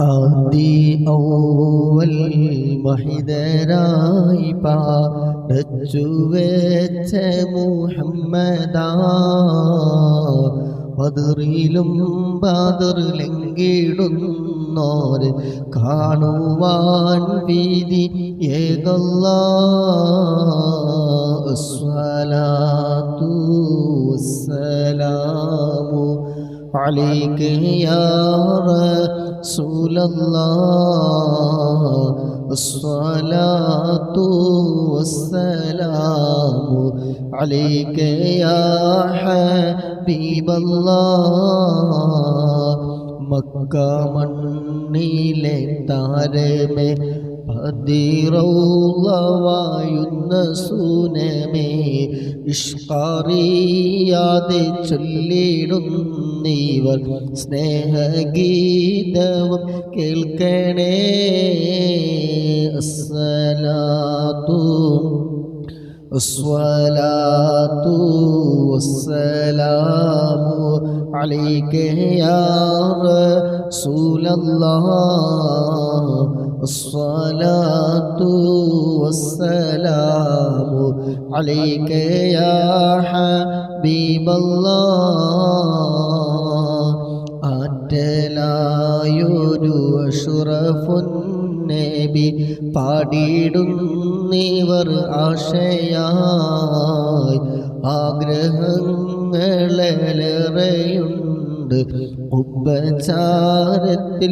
ആദി ഔവൽ മഹിതരായി പാടച്ചു വെച്ച മുഹമ്മദാ പതിറിലും പതിറിലെങ്കിടുന്നോര് കാണുവാൻ വീതി ഏകല്ലാത്തു സലാമു അലിക്കയാറ رسول الله الصلاة والسلام عليك يا حبيب الله മക്ക മണ്ണിലെ താരമേ പതിറൗളവായുന്ന സൂനമേ ഇഷ്കാറിയാതെ ചൊല്ലിടുന്നീവർ സ്നേഹഗീതവും കേൾക്കണേ അസ്സലാത്തു الصلاة والسلام عليك يا رسول الله الصلاة والسلام عليك يا حبيب الله ആറ്റലായൊരു അഷുറഫുൻ നബി പാടിയിടുന്നിവർ ആശയായി ആഗ്രഹങ്ങളേറെയുണ്ട് ഉപചാരത്തിൽ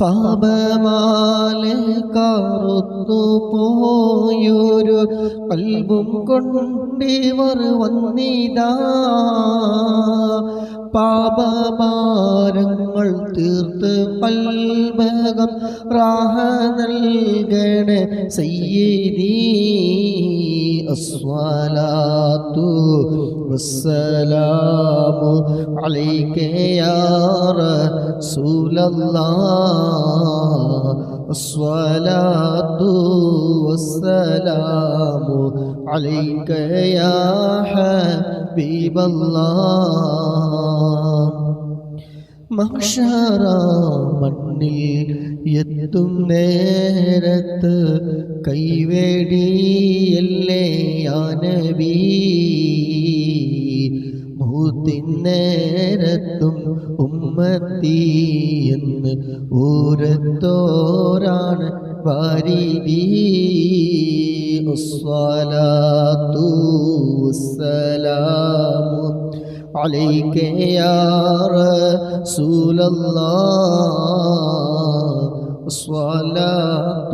പാപമാലെ കറുത്തു പോയൊരു കൽബും കൊണ്ടിവർ വന്നിതാ. പാപമാരങ്ങൾ തീർത്ത് പൽഭകം റാഹ നൽകണ സയ്യീ അസ്വാലാത്തു والسلام عليك يا رسول الله الصلاة والسلام عليك يا حبيب الله മക്ഷറ മണ്ണിൽ എത്തും നേരത്ത് കൈവേടിയല്ലേ യാനബി മൂത്തിന്നേരത്തും ഉമ്മത്തി എന്ന് ഊരത്തോരാണ് വാരിദി الصلاة والسلام عليك يا رسول الله الصلاة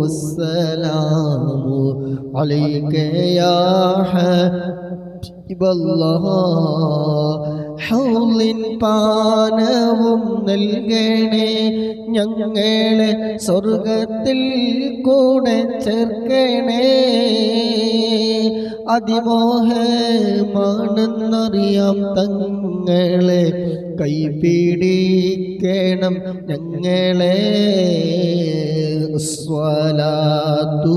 والسلام عليك يا حبيب الله ഹൗലിൻ പാനവും നൽകണേ ഞങ്ങളെ സ്വർഗത്തിൽ കൂടെ ചേർക്കണേ അതിമോഹമാണെന്നറിയാം തങ്ങളെ കൈപിടിക്കണം ഞങ്ങളെ സ്വലാത്തു